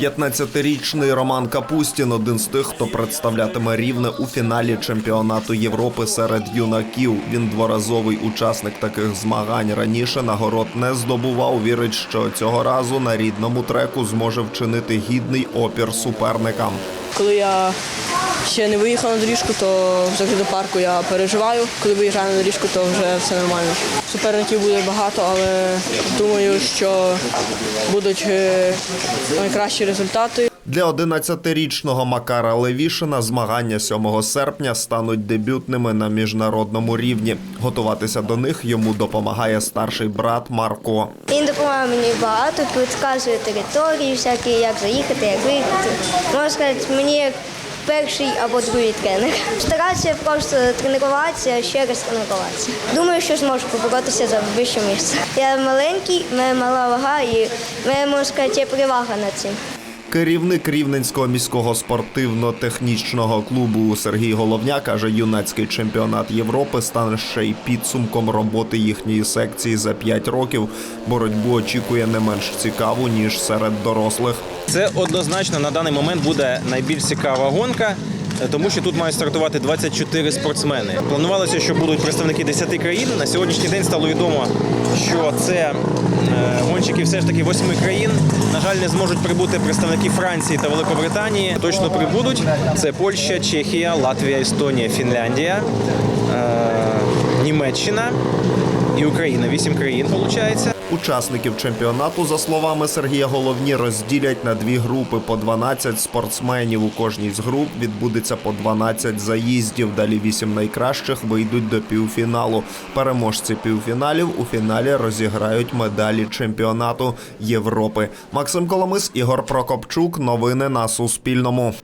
15-річний Роман Капустін один з тих, хто представлятиме рівне у фіналі чемпіонату Європи серед юнаків. Він дворазовий учасник таких змагань. Раніше нагород не здобував. Вірить, що цього разу на рідному треку зможе вчинити гідний опір суперникам. Коли я ще не виїхав на доріжку, то в закритопарку я переживаю. Коли виїжджаю на доріжку, то вже все нормально. Суперників буде багато, але думаю, що будуть е, найкращі результати. Для 11-річного Макара Левішина змагання 7 серпня стануть дебютними на міжнародному рівні. Готуватися до них йому допомагає старший брат Марко. Він допомагає мені багато, підказує території, всякі, як заїхати, як виїхати. Можна сказати, мені як перший або другий тренер. Стараюся просто тренуватися, ще раз тренуватися. Думаю, що зможу поборотися за вище місце. Я маленький, в мала вага і в мене, можна сказати, є перевага над цим. Керівник Рівненського міського спортивно-технічного клубу Сергій Головня каже, юнацький чемпіонат Європи стане ще й підсумком роботи їхньої секції за 5 років. Боротьбу очікує не менш цікаву ніж серед дорослих. Це однозначно на даний момент буде найбільш цікава гонка. Е, Тому що тут мають стартувати 24 спортсмени. Планувалося, що будуть представники 10 країн. На сьогоднішній день стало відомо, що це е, гонщики все ж таки 8 країн. На жаль, не зможуть прибути представники Франції та Великобританії. Точно прибудуть. Це Польща, Чехія, Латвія, Естонія, Фінляндія, е, Німеччина і Україна. Вісім країн виходить. Учасників чемпіонату, за словами Сергія Головні, розділять на дві групи по 12 спортсменів. У кожній з груп відбудеться по 12 заїздів. Далі вісім найкращих вийдуть до півфіналу. Переможці півфіналів у фіналі розіграють медалі чемпіонату Європи. Максим Коломис, Ігор Прокопчук. Новини на Суспільному.